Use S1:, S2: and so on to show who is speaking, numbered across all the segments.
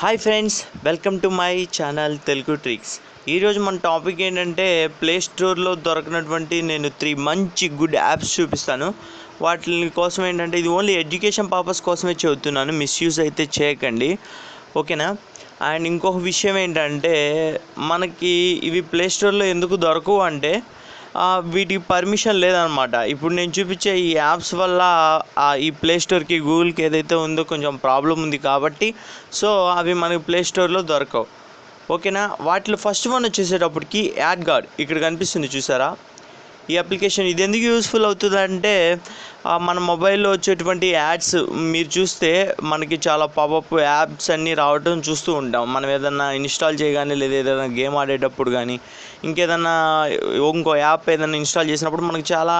S1: Hi friends welcome to my channel Telugu tricks ఈరోజు మన topic ఏంటంటే ప్లే స్టోర్లో దొరకనటువంటి నేను త్రీ మంచి గుడ్ యాప్స్ చూపిస్తాను. వాటి కోసం ఏంటంటే ఇది ఓన్లీ ఎడ్యుకేషన్ పర్పస్ కోసమే చెబుతున్నాను. మిస్యూజ్ అయితే చేయకండి. ఓకేనా అండ్ ఇంకొక విషయం ఏంటంటే మనకి ఇవి ప్లే స్టోర్లో ఎందుకు దొరకవు అంటే వీటికి పర్మిషన్ లేదనమాట ఇప్పుడు నేను చూపించే ఈ యాప్స్ వల్ల ఈ ప్లే స్టోర్కి గూగుల్కి ఏదైతే ఉందో కొంచెం ప్రాబ్లం ఉంది కాబట్టి సో అవి మనకి ప్లే స్టోర్లో దొరకవు. ఓకేనా వాటిలో ఫస్ట్ వన్ వచ్చేసేటప్పటికి యాడ్ గార్డ్ ఇక్కడ కనిపిస్తుంది చూసారా? ఈ అప్లికేషన్ ఇది ఎందుకు యూస్ఫుల్ అవుతుందంటే మన మొబైల్లో వచ్చేటువంటి యాడ్స్ మీరు చూస్తే మనకి చాలా పాపప్ యాప్స్ అన్నీ రావడం చూస్తూ ఉంటాం. మనం ఏదన్నా ఇన్స్టాల్ చేయగానే లేదా ఏదైనా గేమ్ ఆడేటప్పుడు కానీ ఇంకేదన్నా ఇంకో యాప్ ఏదైనా ఇన్స్టాల్ చేసినప్పుడు మనకి చాలా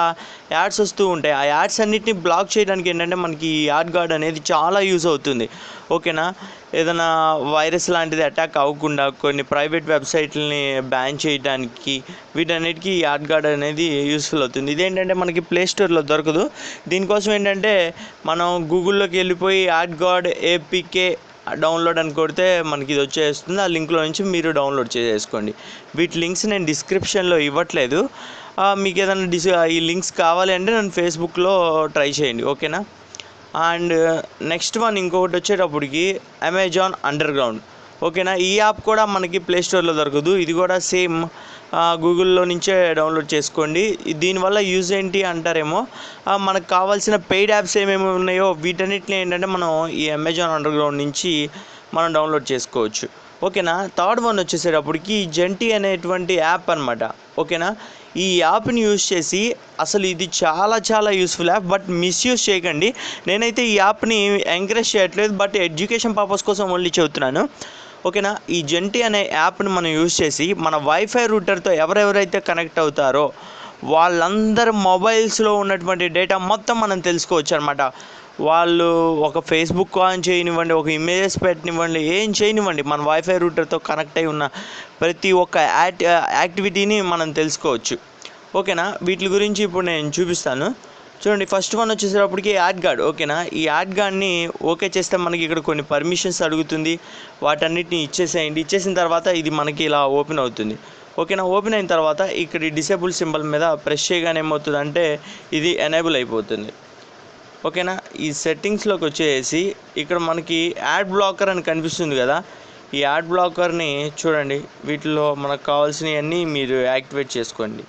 S1: యాడ్స్ వస్తూ ఉంటాయి. ఆ యాడ్స్ అన్నిటిని బ్లాక్ చేయడానికి ఏంటంటే మనకి ఈ యాడ్ గార్డ్ అనేది చాలా యూజ్ అవుతుంది. ఓకేనా? ఏదైనా వైరస్ లాంటిది అటాక్ అవ్వకుండా కొన్ని ప్రైవేట్ వెబ్సైట్లని బ్యాన్ చేయడానికి వీటన్నిటికీ ఈ యాడ్ గార్డ్ అనేది యూస్ఫుల్ అవుతుంది. ఇదేంటంటే మనకి ప్లే స్టోర్లో దొరకదు. దీనికోసం ఏంటంటే మనం గూగుల్లోకి వెళ్ళిపోయి యాడ్ గాడ్ ఏపీకే డౌన్లోడ్ అని కొడితే మనకి ఇది వచ్చేస్తుంది. ఆ లింక్లో నుంచి మీరు డౌన్లోడ్ చేసేసుకోండి. వీటి లింక్స్ నేను డిస్క్రిప్షన్లో ఇవ్వట్లేదు. మీకు ఏదైనా డిస్ ఈ లింక్స్ కావాలి అంటే నన్ను ఫేస్బుక్లో ట్రై చేయండి. ఓకేనా? అండ్ నెక్స్ట్ వన్ ఇంకొకటి వచ్చేటప్పటికి అమెజాన్ అండర్ గ్రౌండ్ ఓకేనా? ఈ యాప్ కూడా మనకి ప్లే స్టోర్లో దొరకదు. ఇది కూడా సేమ్ గూగుల్లో నుంచే డౌన్లోడ్ చేసుకోండి. దీనివల్ల యూజ్ ఏంటి అంటారేమో మనకు కావాల్సిన పెయిడ్ యాప్స్ ఏమేమి ఉన్నాయో వీటన్నిటిని ఏంటంటే మనం ఈ అమెజాన్ అండర్ గ్రౌండ్ నుంచి మనం డౌన్లోడ్ చేసుకోవచ్చు. ఓకేనా? థర్డ్ వన్ వచ్చేసేటప్పటికి జంటి అనేటువంటి యాప్ అనమాట ఓకేనా? ఈ యాప్ని యూజ్ చేసి అసలు ఇది చాలా చాలా యూస్ఫుల్ యాప్ బట్ మిస్యూజ్ చేయకండి. నేనైతే ఈ యాప్ని ఎంకరేజ్ చేయట్లేదు బట్ ఎడ్యుకేషన్ పర్పస్ కోసం ఓన్లీ చెబుతున్నాను. ఓకేనా? ఈ జంటి అనే యాప్ని మనం యూజ్ చేసి మన వైఫై రూటర్తో ఎవరెవరైతే కనెక్ట్ అవుతారో వాళ్ళందరి మొబైల్స్లో ఉన్నటువంటి డేటా మొత్తం మనం తెలుసుకోవచ్చు అనమాట వాళ్ళు ఒక ఫేస్బుక్ ఆన్ చేయనివ్వండి ఒక ఇమేజెస్ పెట్టనివ్వండి ఏం చేయనివ్వండి మన వైఫై రూటర్తో కనెక్ట్ అయి ఉన్న ప్రతి ఒక్క యాక్ట్ యాక్టివిటీని మనం తెలుసుకోవచ్చు. ఓకేనా? వీటి గురించి ఇప్పుడు నేను చూపిస్తాను. చూడండి ఫస్ట్ వన్ వచ్చేసేటప్పటికి యాడ్ గార్డ్ ఓకేనా? ఈ యాడ్ గార్డ్ని ఓకే చేస్తే మనకి ఇక్కడ కొన్ని పర్మిషన్స్ అడుగుతుంది. వాటన్నిటిని ఇచ్చేసేయండి. ఇచ్చేసిన తర్వాత ఇది మనకి ఇలా ఓపెన్ అవుతుంది. ఓకేనా? ఓపెన్ అయిన తర్వాత ఇక్కడ డిసేబుల్ సింబల్ మీద ప్రెస్ చేయగానే ఏమవుతుందంటే ఇది ఎనేబుల్ అయిపోతుంది. ఓకేనా? ఈ సెట్టింగ్స్లోకి వచ్చేసి ఇక్కడ మనకి యాడ్ బ్లాకర్ అని కనిపిస్తుంది కదా? ఈ యాడ్ బ్లాకర్ని చూడండి వీటిలో మనకు కావాల్సినవన్నీ మీరు యాక్టివేట్ చేసుకోండి.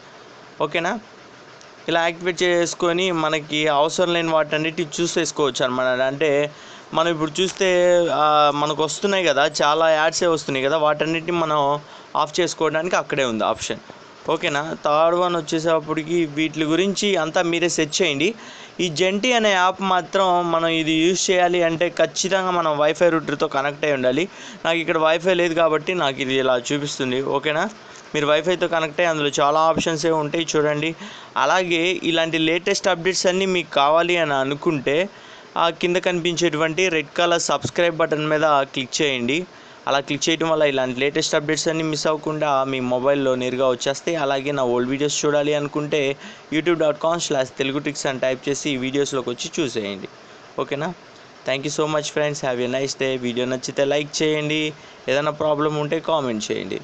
S1: ఓకేనా? ఇలా యాక్టివేట్ చేసుకొని మనకి అవసరం లేని వాటన్నిటి చూసేసుకోవచ్చు అనమాట అంటే మనం ఇప్పుడు చూస్తే మనకు వస్తున్నాయి కదా చాలా యాడ్సే వస్తున్నాయి కదా వాటన్నిటిని మనం ఆఫ్ చేసుకోవడానికి అక్కడే ఉంది ఆప్షన్. ఓకేనా? థర్డ్ వన్ వచ్చేసేపటికి వీటి గురించి అంతా మీరే సెట్ చేయండి. ఈ జంటి అనే యాప్ మాత్రం మనం ఇది యూజ్ చేయాలి అంటే ఖచ్చితంగా మనం వైఫై రూటర్తో కనెక్ట్ అయి ఉండాలి. నాకు ఇక్కడ వైఫై లేదు కాబట్టి నాకు ఇది ఇలా చూపిస్తుంది. ఓకేనా? మీరు వైఫైతో కనెక్ట్ అయ్యి అందులో చాలా ఆప్షన్స్ ఏ ఉంటాయి చూడండి. అలాగే ఇలాంటి లేటెస్ట్ అప్డేట్స్ అన్నీ మీకు కావాలి అని అనుకుంటే ఆ కింద కనిపించేటువంటి రెడ్ కలర్ సబ్స్క్రైబ్ బటన్ మీద క్లిక్ చేయండి. అలా క్లిక్ చేయడం వల్ల ఇలాంటి లేటెస్ట్ అప్డేట్స్ అన్నీ మిస్ అవ్వకుండా మీ మొబైల్లో నేరుగా వచ్చేస్తాయి. అలాగే నా ఓల్డ్ వీడియోస్ చూడాలి అనుకుంటే YouTube dot com slash Telugu tricks అని టైప్ చేసి ఈ వీడియోస్లోకి వచ్చి చూసేయండి. ఓకేనా? Thank you so much friends have a nice day video నచ్చితే లైక్ చేయండి. ఏదైనా ప్రాబ్లం ఉంటే కామెంట్ చేయండి.